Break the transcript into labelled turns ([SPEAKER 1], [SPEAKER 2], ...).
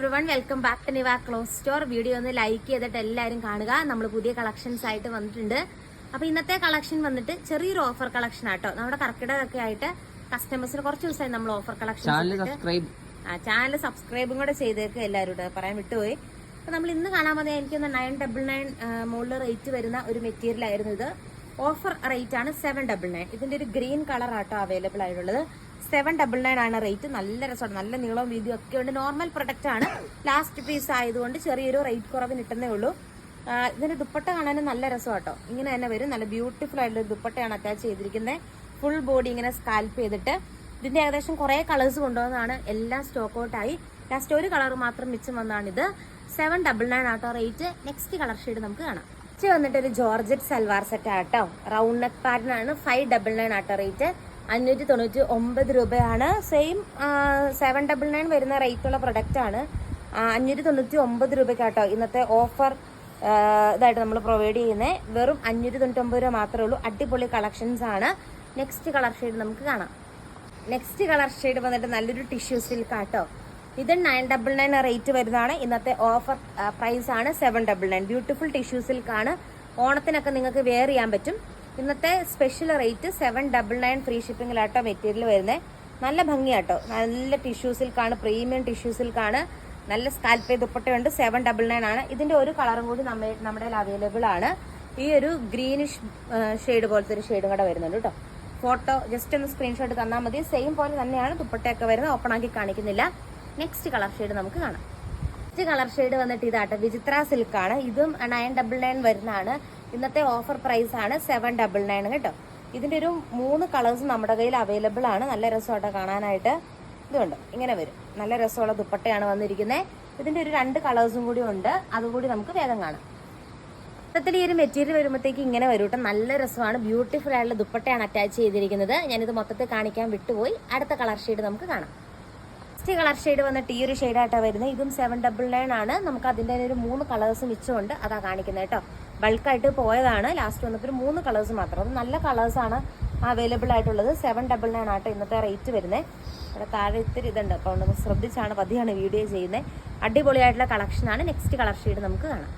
[SPEAKER 1] Everyone welcome back to Niva clothes store video ഒന്ന് like ചെയ്തിട്ട് എല്ലാവരും കാണുക. നമ്മൾ പുതിയ കളക്ഷൻസ് ആയിട്ട് വന്നിട്ടുണ്ട്. അപ്പോൾ ഇന്നത്തെ കളക്ഷൻ വന്നിട്ട് ചെറിയൊരു ഓഫർ കളക്ഷൻ ആട്ടോ. നമ്മുടെ കർക്കിടകൊക്കെ ആയിട്ട് കസ്റ്റമേഴ്സിന് കുറച്ച് ദിവസമായി നമ്മൾ ഓഫർ കളക്ഷൻ
[SPEAKER 2] ആ
[SPEAKER 1] ചാനൽ സബ്സ്ക്രൈബും കൂടെ ചെയ്തേക്ക് എല്ലാവരും കൂടെ പറയാൻ വിട്ടുപോയി. അപ്പൊ നമ്മൾ ഇന്ന് കാണാൻ പോകുന്നത് എനിക്കൊന്ന് നയൻ ഡബിൾ നയൻ മുകളിൽ റേറ്റ് വരുന്ന ഒരു മെറ്റീരിയൽ ആയിരുന്നു ഇത്. ഓഫർ റേറ്റ് ആണ് സെവൻ ഡബിൾ നയൻ ഇതിന്റെ ഒരു ഗ്രീൻ കളർ ആട്ടോ അവൈലബിൾ ആയിട്ടുള്ളത്. സെവൻ ഡബിൾ നയൻ ആണ് റേറ്റ് നല്ല രസമാണ്. നല്ല നീളവും വീതിയും ഒക്കെ ഉണ്ട്. നോർമൽ പ്രൊഡക്റ്റ് ആണ്. ലാസ്റ്റ് പീസ് ആയതുകൊണ്ട് ചെറിയൊരു റേറ്റ് കുറവ് കിട്ടുന്നേ ഉള്ളൂ. ഇതിന്റെ ദുപ്പട്ട കാണാനും നല്ല രസമാട്ടോ. ഇങ്ങനെ തന്നെ വരും. നല്ല ബ്യൂട്ടിഫുൾ ആയിട്ടുള്ള ദുപ്പട്ടയാണ് അറ്റാച്ച് ചെയ്തിരിക്കുന്നത്. ഫുൾ ബോഡി ഇങ്ങനെ സ്കാൽപ്പ് ചെയ്തിട്ട്. ഇതിന്റെ ഏകദേശം കുറെ കളേഴ്സ് കൊണ്ടുവന്നതാണ്. എല്ലാം സ്റ്റോക്ക് ഔട്ടായി ലാസ്റ്റ് ഒരു കളർ മാത്രം മിച്ചം വന്നാണിത് സെവൻ ഡബിൾ നയൻ ആട്ടോ റേറ്റ് നെക്സ്റ്റ് കളർ ഷെയ്ഡ് നമുക്ക് കാണാം. നെക്സ്റ്റ് വന്നിട്ട് ഒരു ജോർജറ്റ് സൽവാർ സെറ്റ് ആട്ടോ റൗണ്ട് നെക്ക് പാറ്റേൺ ആണ്. ഫൈവ് ഡബിൾ നയൻ ആട്ടോ റേറ്റ് അഞ്ഞൂറ്റി തൊണ്ണൂറ്റി ഒമ്പത് രൂപയാണ്. സെയിം സെവൻ ഡബിൾ നയൻ വരുന്ന റേറ്റ് ഉള്ള പ്രൊഡക്റ്റ് ആണ്. അഞ്ഞൂറ്റി തൊണ്ണൂറ്റി ഒമ്പത് രൂപയ്ക്കാട്ടോ ഇന്നത്തെ ഓഫർ ഇതായിട്ട് നമ്മൾ പ്രൊവൈഡ് ചെയ്യുന്നത് വെറും അഞ്ഞൂറ്റി തൊണ്ണൂറ്റി ഒമ്പത് രൂപ മാത്രമേ ഉള്ളൂ. അടിപൊളി കളക്ഷൻസ് ആണ്. നെക്സ്റ്റ് കളർ ഷെയ്ഡ് നമുക്ക് കാണാം. നെക്സ്റ്റ് കളർ ഷെയ്ഡ് വന്നിട്ട് നല്ലൊരു ടിഷ്യൂ സിൽക്ക് ആട്ടോ. ഇത് നയൻ ഡബിൾ നയൻ റേറ്റ് വരുന്നതാണ്. ഇന്നത്തെ ഓഫർ പ്രൈസ് ആണ് seven double nine beautiful tissue silk ആണ്. ഓണത്തിനൊക്കെ നിങ്ങൾക്ക് വെയർ ചെയ്യാൻ പറ്റും. ഇന്നത്തെ special rate seven double nine free ഷിപ്പിംഗിലാട്ടോ material വരുന്നത് നല്ല ഭംഗിയാട്ടോ. നല്ല ടിഷ്യൂ സിൽക്കാണ് പ്രീമിയം ടിഷ്യൂ സിൽക്കാണ് നല്ല സ്കാൽപ്പേ ദുപ്പട്ടയുണ്ട് സെവൻ ഡബിൾ നയൻ ആണ്. ഇതിന്റെ ഒരു കളറും കൂടി നമ്മ നമ്മുടെ അവൈലബിൾ ആണ്. ഈ ഒരു ഗ്രീനിഷ് ഷെയ്ഡ് പോലത്തെ ഒരു ഷെയ്ഡും കൂടെ വരുന്നുണ്ട് കേട്ടോ ഫോട്ടോ ജസ്റ്റ് ഒന്ന് സ്ക്രീൻഷോട്ട് തന്നാൽ മതി. സെയിം പോലെ തന്നെയാണ് ദുപ്പട്ടയൊക്കെ വരുന്നത്. ഓപ്പൺ ആക്കി കാണിക്കുന്നില്ല. നെക്സ്റ്റ് കളർ ഷെയ്ഡ് നമുക്ക് കാണാം. നെക്സ്റ്റ് കളർ ഷെയ്ഡ് വന്നിട്ട് ഇതാട്ടോ വിചിത്ര സിൽക്ക് ആണ്. ഇതും നയൻ ഡബിൾ നയൻ വരുന്നതാണ്. ഇന്നത്തെ ഓഫർ പ്രൈസ് ആണ് സെവൻ ഡബിൾ നയൻ കേട്ടോ. ഇതിന്റെ ഒരു മൂന്ന് കളേഴ്സ് നമ്മുടെ കയ്യിൽ അവൈലബിൾ ആണ്. നല്ല രസമായിട്ട് കാണാനായിട്ട്. ഇതുണ്ട് ഇങ്ങനെ വരും. നല്ല രസമുള്ള ദുപ്പട്ടയാണ് വന്നിരിക്കുന്നത് ഇതിന്റെ ഒരു രണ്ട് കളേഴ്സും കൂടി ഉണ്ട്. അതുകൂടി നമുക്ക് വേഗം കാണാം. മൊത്തത്തിൽ ഈ ഒരു മെറ്റീരിയൽ വരുമ്പോഴത്തേക്ക് ഇങ്ങനെ വരും കേട്ടോ. നല്ല രസമാണ്. ബ്യൂട്ടിഫുൾ ആയിട്ടുള്ള ദുപ്പട്ടയാണ് അറ്റാച്ച് ചെയ്തിരിക്കുന്നത്. ഞാനിത് മൊത്തത്തിൽ കാണിക്കാൻ വിട്ടുപോയി. അടുത്ത കളർ ഷെയ്ഡ് നമുക്ക് കാണാം. നെക്സ്റ്റ് കളർ ഷെയ്ഡ് വന്നിട്ട് ഈ ഒരു ഷെയ്ഡായിട്ടാണ് വരുന്നത്. ഇതും സെവൻ ഡബിൾ നയൻ ആണ്. നമുക്ക് അതിന്റെ ഒരു മൂന്ന് കളേഴ്സ് മിച്ചമുണ്ട്. അതാ കാണിക്കുന്നത് കേട്ടോ. ബൾക്കായിട്ട് പോയതാണ്. ലാസ്റ്റ് വന്നപ്പോൾ ഒരു മൂന്ന് കളേഴ്സ് മാത്രം. അത് നല്ല കളേഴ്സാണ് അവൈലബിൾ ആയിട്ടുള്ളത്. സെവൻ ഡബിൾ നയൻ ആട്ടോ ഇന്നത്തെ റേറ്റ് വരുന്നത് ഇവിടെ താഴെ ഇത്തിരി ഇതുണ്ട്. അപ്പോൾ നമ്മൾ ശ്രദ്ധിച്ചാണ് പതിയാണ് വീഡിയോ ചെയ്യുന്നത് അടിപൊളിയായിട്ടുള്ള കളക്ഷനാണ് നെക്സ്റ്റ് കളർ ഷെയ്ഡ് നമുക്ക് കാണാം.